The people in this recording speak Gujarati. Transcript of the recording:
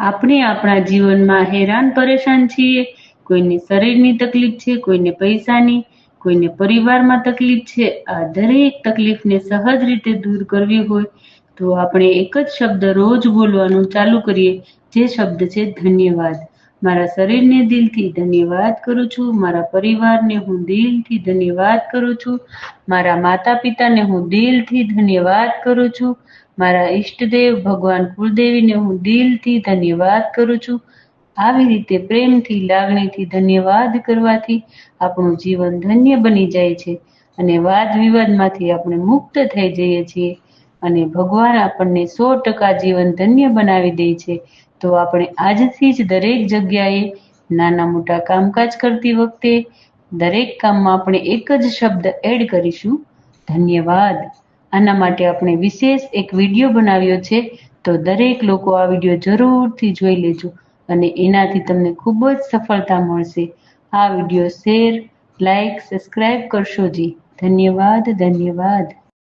આપણે આપણા જીવનમાં હેરાન પરેશાન છીએ, કોઈને શરીરની તકલીફ છે, કોઈને પૈસાની, કોઈને પરિવારમાં તકલીફ છે. આ દરેક તકલીફને સહજ રીતે દૂર કરવી હોય તો આપણે એક જ શબ્દ રોજ બોલવાનું ચાલુ કરીએ, જે શબ્દ છે ધન્યવાદ. મારા શરીરને દિલથી ધન્યવાદ કરું છું, મારા પરિવારને હું દિલથી ધન્યવાદ કરું છું, મારા માતા પિતાને હું દિલથી ધન્યવાદ કરું છું મારા ઈષ્ટદેવ ભગવાન કુળદેવીને હું દિલથી ધન્યવાદ કરું છું. આવી રીતે પ્રેમથી, લાગણીથી ધન્યવાદ કરવાથી આપણું જીવન ધન્ય બની જાય છે અને વાદ વિવાદમાંથી આપણે મુક્ત થઈ જઈએ છીએ. અને ભગવાન આપણને સો ટકા જીવન ધન્ય બનાવી દે છે. તો આપણે આજથી જ દરેક જગ્યાએ નાના મોટા કામકાજ કરતી વખતે દરેક કામમાં આપણે એક જ શબ્દ એડ કરીશું. ધન્યવાદ. આના માટે આપણે વિશેષ એક વીડિયો બનાવ્યો છે. તો દરેક લોકો આ વીડિયો જરૂરથી જોઈ લેજો અને એનાથી તમને ખૂબ જ સફળતા મળશે. આ વીડિયો શેર, લાઈક સબસ્ક્રાઈબ કરશો જી. ધન્યવાદ ધન્યવાદ.